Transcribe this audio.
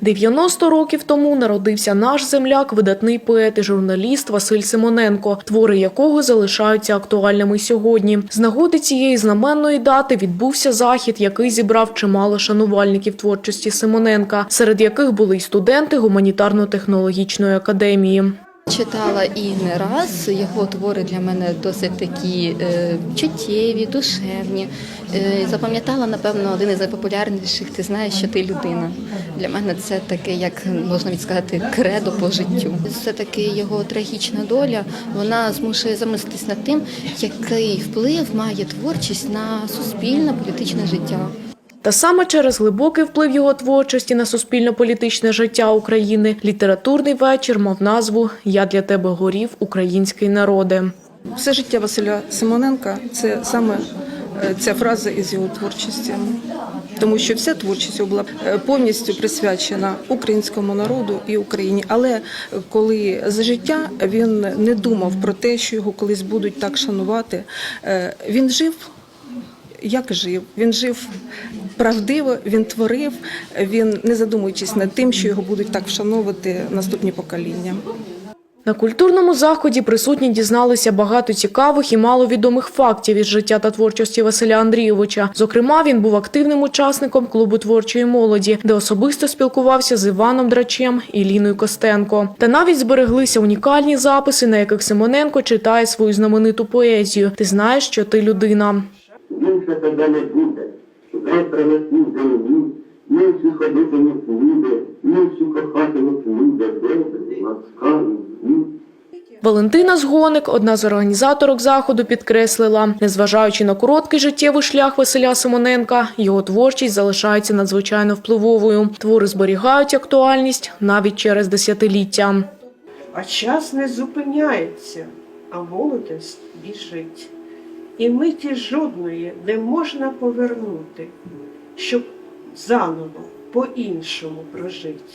90 років тому народився наш земляк, видатний поет і журналіст Василь Симоненко, твори якого залишаються актуальними сьогодні. З нагоди цієї знаменної дати відбувся захід, який зібрав чимало шанувальників творчості Симоненка, серед яких були й студенти гуманітарно-технологічної академії. Читала і не раз його твори для мене досить такі е, чуттєві, душевні. Е, запам'ятала, напевно, один із найпопулярніших Ти знаєш, що ти людина. Для мене це таке, як можна від сказати, кредо по життю. Все таки його трагічна доля вона змушує замислитись над тим, який вплив має творчість на суспільне політичне життя. Та саме через глибокий вплив його творчості на суспільно-політичне життя України літературний вечір мав назву Я для тебе горів, український народе. Все життя Василя Симоненка це саме е, ця фраза із його творчості, тому що вся творчість була е, повністю присвячена українському народу і Україні. Але коли за життя він не думав про те, що його колись будуть так шанувати, е, він жив. Як жив? Він жив правдиво, він творив, він не задумуючись над тим, що його будуть так вшановувати наступні покоління. На культурному заході присутні дізналися багато цікавих і маловідомих фактів із життя та творчості Василя Андрійовича. Зокрема, він був активним учасником клубу творчої молоді, де особисто спілкувався з Іваном Драчем і Ліною Костенко. Та навіть збереглися унікальні записи, на яких Симоненко читає свою знамениту поезію Ти знаєш, що ти людина. Більше тебе не буде, вже принесів землі, інші ходитимуть люди, інші кохатимуть люди, добрі, ласкаві. Валентина Згоник, одна з організаторок заходу, підкреслила, незважаючи на короткий життєвий шлях Василя Симоненка, його творчість залишається надзвичайно впливовою. Твори зберігають актуальність навіть через десятиліття. А час не зупиняється, а молодость біжить. І миті жодної не можна повернути, щоб заново по-іншому прожити.